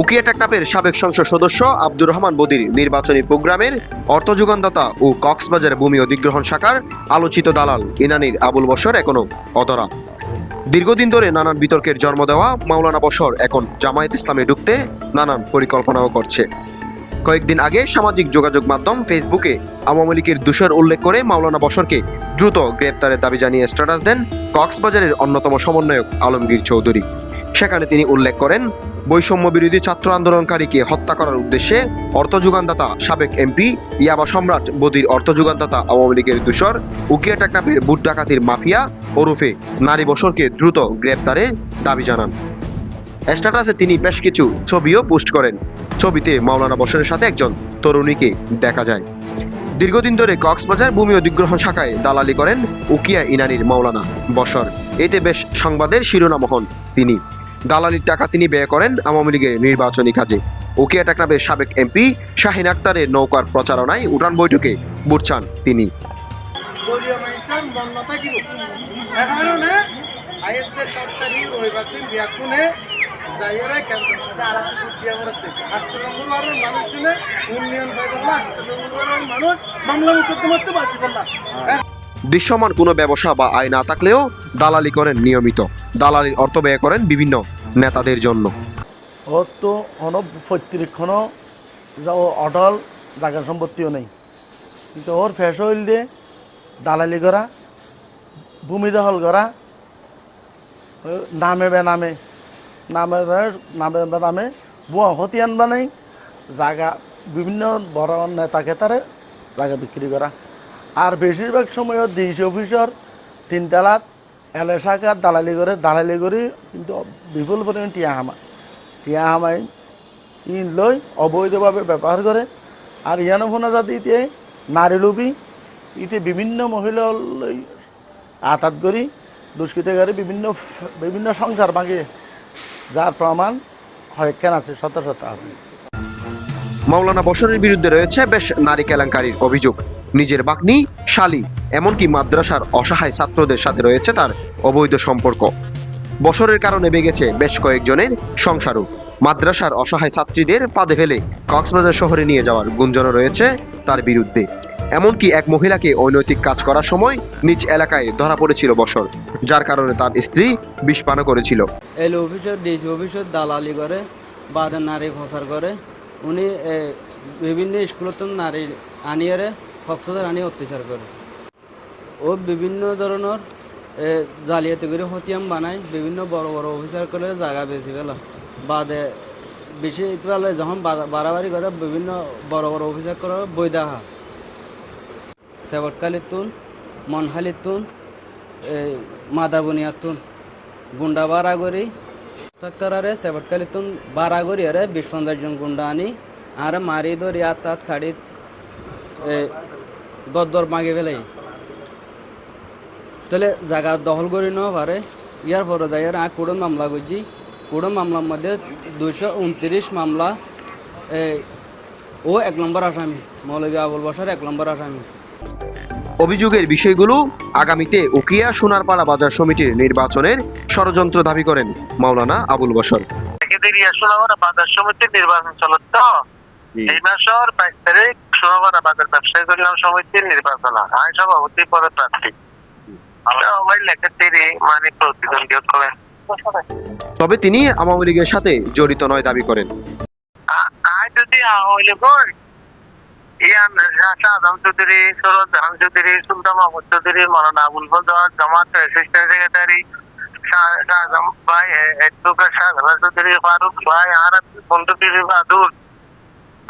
উকিয়া টেকনাপের সাবেক সংসদ সদস্য আব্দুর রহমান বদির নির্বাচনী প্রোগ্রামের অর্থ যোগানদাতা ও কক্সবাজার ভূমি অধিগ্রহণ শাখার আলোচিত দালাল ইনানির আবুল বসর এখনও অধরা। দীর্ঘদিন ধরে নানান বিতর্কের জন্ম দেওয়া মাওলানা বসর এখন জামায়াত ইসলামে ঢুকতে নানান পরিকল্পনাও করছে। কয়েকদিন আগে সামাজিক যোগাযোগ মাধ্যম ফেসবুকে আওয়ামী লীগের দূষর উল্লেখ করে মাওলানা বসরকে দ্রুত গ্রেপ্তারের দাবি জানিয়ে স্ট্যাটাস দেন কক্সবাজারের অন্যতম সমন্বয়ক আলমগীর চৌধুরী। সেখানে তিনি উল্লেখ করেন, বৈষম্য বিরোধী ছাত্র আন্দোলনকারীকে হত্যা করার উদ্দেশ্যে অর্থ যোগানদাতা সাবেক এমপি ইয়াবা সম্রাট বদির অর্থ যোগানদাতা আওয়ামী লীগের দূষর উকিয়া টেকনাফের বুট ডাকাতির মাফিয়া ওরফে নারী বসরকে দ্রুত গ্রেপ্তারের দাবি জানান। স্ট্যাটাসে তিনি বেশ কিছু ছবিও পোস্ট করেন। ছবিতে মাওলানা বসরের সাথে একজন তরুণীকে দেখা যায়। দীর্ঘদিন ধরে কক্সবাজার ভূমি অধিগ্রহণ শাখায় দালালি করেন উকিয়া ইনানির মাওলানা বসর। এতে বেশ সংবাদের শিরোনাম হন তিনি। দালালির টাকা তিনি ব্যয় করেন আওয়ামী লীগের নির্বাচনী কাজে। উকিয়া টেকনাফের সাবেক এমপি শাহিন আক্তারের নৌকার প্রচারণায় উঠান বৈঠকে বুটছান তিনি। মন মানুষ মামলা দৃশ্যমান কোনো ব্যবসা বা আয় না থাকলেও দালালি করেন নিয়মিত। দালালির অর্থ ব্যয় করেন বিভিন্ন নেতাদের জন্য। ওর তো অন প্রত্যেকক্ষণও যা ও অটল জায়গা সম্পত্তিও নেই। কিন্তু ওর ফ্যাশ হইল দিয়ে দালালি করা, ভূমি দখল করা, নামে বে নামে নামে নামে বে নামে বুয়া হতিয়ান বানাই জায়গা বিভিন্ন বড় নেতাকে তারে জায়গা বিক্রি করা। আর বেশিরভাগ সময় ডিসি অফিসর তিনতলাত এলে শাখার দালালি করে দালালি করে, কিন্তু বিপুল পরিমাণ টিয়া হামা টিয়া হামাই ইন লই অবৈধভাবে ব্যবহার করে। আর ইয়ানো ফোনা জাতি ইতে নারী লোভী ইতে বিভিন্ন মহিলা আতাত করি, দুষ্কৃতকারী বিভিন্ন বিভিন্ন সংসার ভাঙে, যার প্রমাণ হয়কেন আছে শত শত আছে। মাওলানা বসরের বিরুদ্ধে রয়েছে বেশ নারী কেলেঙ্কারির অভিযোগ। নিজের বাগ্নি শালি, এমনকি মাদ্রাসার অসহায় ছাত্রদের সাথে রয়েছে তার অবৈধ সম্পর্ক। বছরের কারণে বেগেছে বেশ কয়েকজনের সংসারও। মাদ্রাসার অসহায় ছাত্রীদের পাদে ফেলে কক্সবাজার শহরে নিয়ে যাওয়ার গুঞ্জনও রয়েছে তার বিরুদ্ধে। এমনকি এক মহিলাকে অনৈতিক কাজ করার সময় নিজ এলাকায় ধরা পড়েছিল বছর, যার কারণে তার স্ত্রী বিষপানও করেছিল। এল অফিসের ডিসি অফিসের দালালি করে বাদে নারী প্রচার করে। উনি বিভিন্ন স্কুলত নারী আনিয়ারে ফক্সদের আনিয়ে অত্যাচার করে। ও বিভিন্ন ধরনের জালিয়াতি করে হতিয়াম বানায়, বিভিন্ন বড় বড় অফিসার করে জায়গা বেশি ফেলা। বাদে বেশি ইতবেলা যখন বাড়াবাড়ি করে, বিভিন্ন বড় বড় অফিসার করে বই দেখা সেবটকালিতুন মনহালিতুন মাদাবনিয়াতুন গুন্ডা বাড়া করি। তক্করারে সেবটকালিতুন বাড়া করি, আরে বিশ জন গুন্ডা আনি, আর মারি ধরি, আত তাত খাড়ি গদ্দর মাগে ফেলাই। তাহলে জায়গা দখল করি ন পারে। ইয়ার পরে যাই আর কুড়ন মামলা করছি। কুড়ন মামলার মধ্যে দুইশো উনত্রিশ মামলা ও এক নম্বর আসামি মৌলভী আবুল বাসার এক নম্বর আসামি। অভিযোগের বিষয়গুলো আগামীতে উকিয়া সোনারপাড়া বাজার সমিতির নির্বাচনের ষড়যন্ত্র দাবি করেন মাওলানা আবুল বসর বাজার সমিতির নির্বাচন চলো তো এই মাসের বাইশ তারিখ সোনামারা বাজার ব্যবসায়ী কল্যাণ সমিতির নির্বাচন। আমি সভাপতি পদে প্রার্থী সবাই লেখা মানে প্রতিদ্বন্দ্বী করেন। তবে তিনি আওয়ামী লীগের সাথে জড়িত নয় দাবি করেন। আয় যদি হইলে কই ইয়ান শাহজাহান চৌধুরী সরোজ জাহান চৌধুরী সুলতান মাহমুদ চৌধুরী মারানা আবুল ফজল জামাত অ্যাসিস্ট্যান্ট সেক্রেটারি শাহজাহান ভাই শাহজাহান চৌধুরী ফারুক ভাই আর বন্ধু বাদুর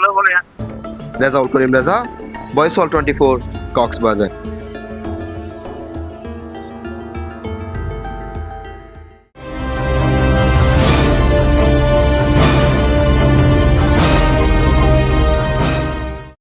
না বলে রেজাউল করিম রেজা বয়স অল টোয়েন্টি ফোর কক্সবাজার।